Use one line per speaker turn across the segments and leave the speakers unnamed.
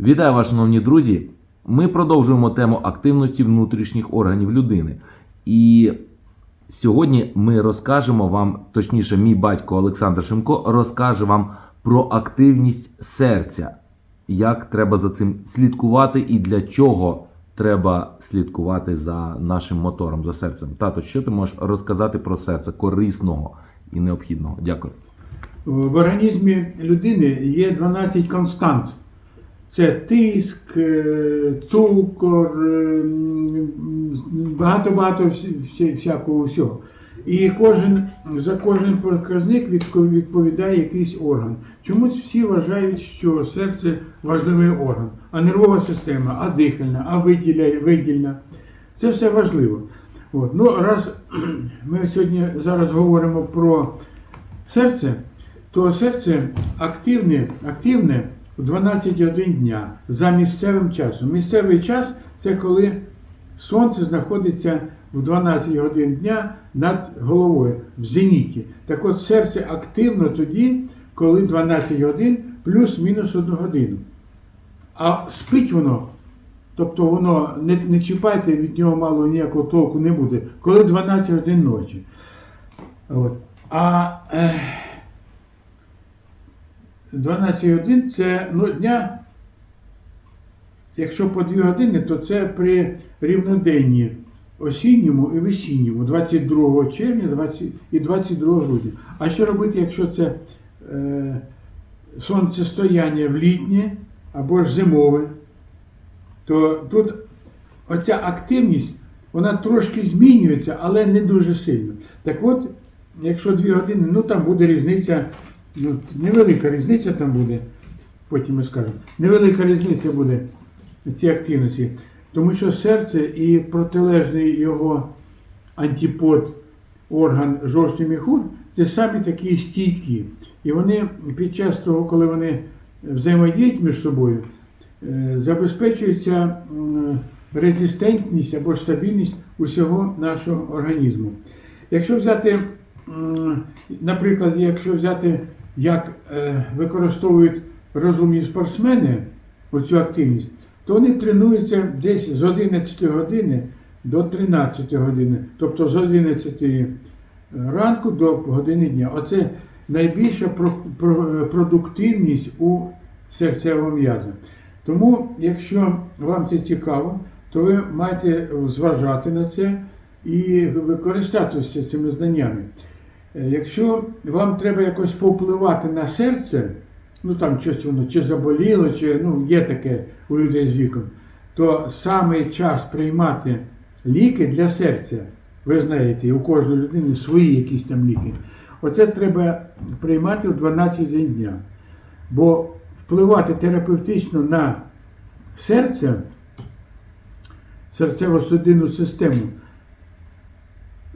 Вітаю вас, шановні друзі! Ми продовжуємо тему активності внутрішніх органів людини. І сьогодні ми розкажемо вам, точніше, мій батько Олександр Шимко розкаже вам про активність серця, як треба за цим слідкувати і для чого треба слідкувати за нашим мотором, за серцем. Тато, що ти можеш розказати про серце корисного і необхідного? Дякую.
В організмі людини є 12 констант. Це тиск, е, цукор, е, багато-багато всякого всього. І кожен, за кожен показник відповідає якийсь орган. Чомусь всі вважають, що серце важливий орган, а нервова система, а дихальна, а видільна. Це все важливо. От. Ну, раз ми сьогодні зараз говоримо про серце, то серце активне, активне в 12 годин дня за місцевим часом. Місцевий час це коли сонце знаходиться в 12 годин дня над головою в зеніті. Так от серце активно тоді, коли 12 годин плюс-мінус 1 годину. А спить воно, тобто воно не, не чіпайте, від нього мало ніякого толку не буде, коли 12 годин ночі. От. А е, 12 годин це ну, дня, якщо по 2 години, то це при рівноденні осінньому і весінньому, 22 червня 20, і 22 грудня. А що робити, якщо це е, сонцестояння в літнє або ж зимове, то тут оця активність, вона трошки змінюється, але не дуже сильно. Так от, якщо 2 години, ну там буде різниця, ну, невелика різниця там буде, потім ми скажемо, невелика різниця буде ці активності. Тому що серце і протилежний його антипод, орган жовчний міхур, це самі такі стійкі. І вони під час того, коли вони взаємодіють між собою, е, забезпечується резистентність або ж стабільність усього нашого організму. Якщо взяти, наприклад, якщо взяти, як е, використовують розумні спортсмени оцю активність, то вони тренуються десь з 11 години до 13 години, тобто з 11 ранку до години дня. Оце найбільша про- про- продуктивність у серцевого м'яза. Тому, якщо вам це цікаво, то ви маєте зважати на це і використатися цими знаннями. Е, Якщо вам треба якось повпливати на серце, ну там щось воно чи заболіло, чи ну, є таке у людей з віком, то саме час приймати ліки для серця, ви знаєте, у кожної людини свої якісь там ліки. Оце треба приймати в 12 день дня. Бо впливати терапевтично на серце, серцево-судинну систему,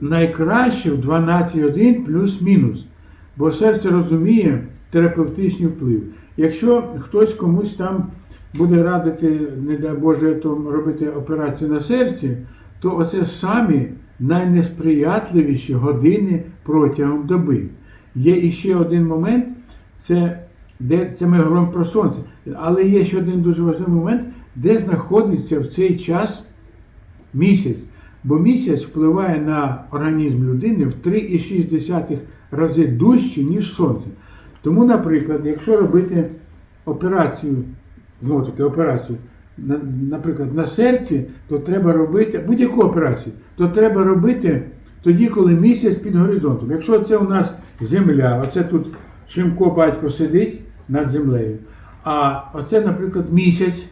найкраще в 12 годин плюс-мінус. Бо серце розуміє терапевтичний вплив. Якщо хтось комусь там буде радити, не дай Боже, то робити операцію на серці, то оце самі найнесприятливіші години протягом доби. Є іще один момент, це де це ми говоримо про сонце. Але є ще один дуже важливий момент, де знаходиться в цей час місяць. Бо місяць впливає на організм людини в 3,6 рази дужче, ніж сонце. Тому, наприклад, якщо робити операцію, знову таки операцію, наприклад, на серці, то треба робити будь-яку операцію, то треба робити тоді, коли місяць під горизонтом. Якщо це у нас земля, оце тут Шимко батько сидить над землею, а оце, наприклад, місяць,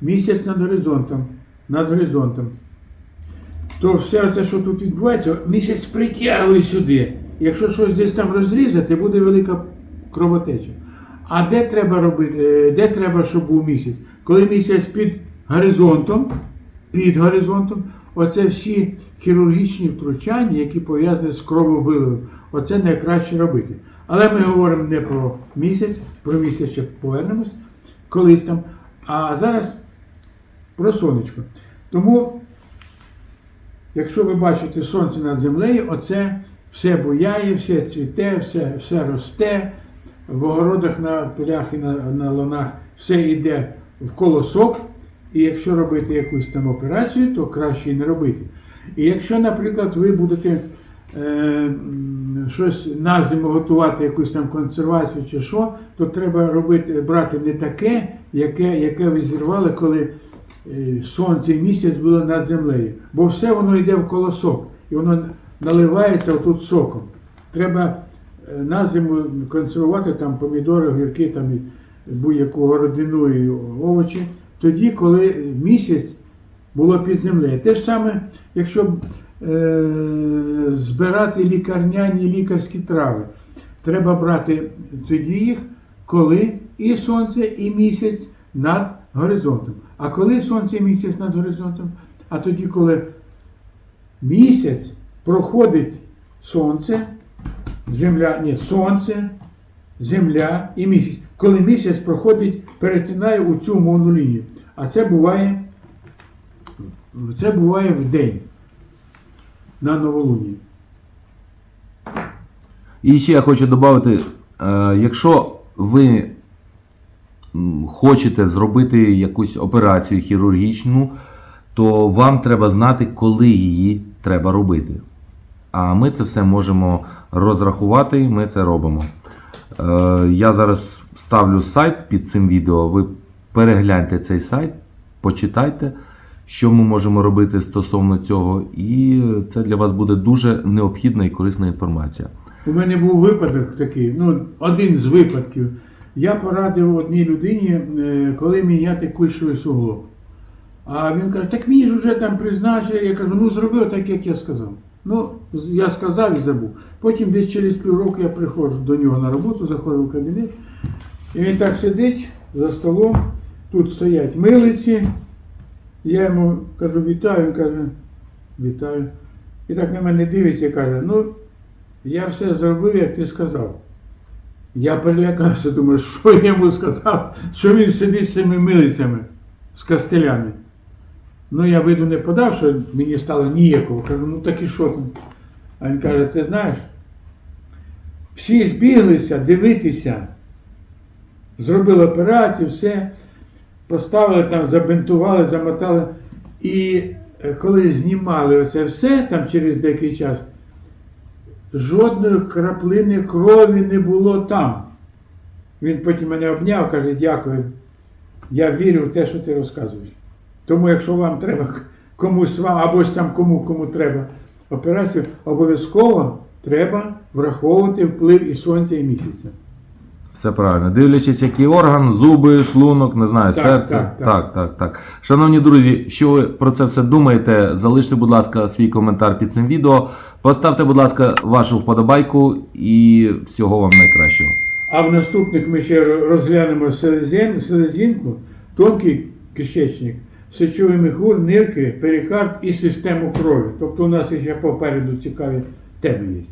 місяць над горизонтом, над горизонтом то все це, що тут відбувається, місяць притягує сюди. Якщо щось десь там розрізати, буде велика кровотеча. А де треба робити, е, де треба, щоб був місяць? Коли місяць під горизонтом, під горизонтом, оце всі хірургічні втручання, які пов'язані з крововиливом, оце найкраще робити. Але ми говоримо не про місяць, про місяць ще повернемось колись там. А зараз про сонечко. Тому Якщо ви бачите сонце над землею, оце все буяє, все цвіте, все, все росте, в огородах на полях і на, на ланах все йде в колосок, і якщо робити якусь там операцію, то краще і не робити. І якщо, наприклад, ви будете е, щось на зиму готувати, якусь там консервацію чи що, то треба робити, брати не таке, яке, яке ви зірвали, коли сонце і місяць було над землею. Бо все воно йде в колосок, і воно наливається отут соком. Треба е, на зиму консервувати там помідори, огірки, там будь-яку родину і овочі, тоді, коли місяць було під землею. Те ж саме, якщо е, збирати лікарняні лікарські трави, треба брати тоді їх, коли і сонце, і місяць над горизонтом. А коли сонце і місяць над горизонтом? А тоді, коли місяць проходить сонце, земля, ні, сонце, земля і місяць. Коли місяць проходить, перетинає у цю мовну лінію. А це буває, це буває в день на новолунні.
І ще я хочу додати, е, якщо ви хочете зробити якусь операцію хірургічну, то вам треба знати, коли її треба робити. А ми це все можемо розрахувати, ми це робимо. Е, Я зараз ставлю сайт під цим відео. Ви перегляньте цей сайт, почитайте, що ми можемо робити стосовно цього, і це для вас буде дуже необхідна і корисна інформація.
У мене був випадок такий, ну, один з випадків. Я порадив одній людині, е, коли міняти кульшовий суглоб. А він каже, так мені ж вже там призначили. Я кажу, ну зроби так, як я сказав. Ну, я сказав і забув. Потім десь через півроку я приходжу до нього на роботу, заходжу в кабінет, і він так сидить за столом, тут стоять милиці. Я йому кажу, вітаю, він каже, вітаю. І так на мене дивиться каже, ну, я все зробив, як ти сказав. Я перелякався, думаю, що я йому сказав, що він сидить з цими милицями, з кастелями. Ну, я виду не подав, що мені стало ніякого. Кажу, ну так і що там? А він каже, ти знаєш, всі збіглися дивитися, зробили операцію, все, поставили там, забинтували, замотали. І е, коли знімали оце все, там через деякий час, жодної краплини крові не було там. Він потім мене обняв, каже, дякую. Я вірю в те, що ти розказуєш. Тому якщо вам треба комусь вам, або там кому кому треба операцію, обов'язково треба враховувати вплив і сонця, і місяця.
Все правильно. Дивлячись, який орган, зуби, шлунок, не знаю,
Так,
серце.
так, так.
так, так, так. Шановні друзі, що ви про це все думаєте? Залиште, будь ласка, свій коментар під цим відео. Поставте, будь ласка, вашу вподобайку і всього вам найкращого.
А в наступних ми ще розглянемо селезін, селезінку, тонкий кишечник, сечовий міхур, нирки, перикард і систему крові. Тобто у нас ще попереду цікаві теми є.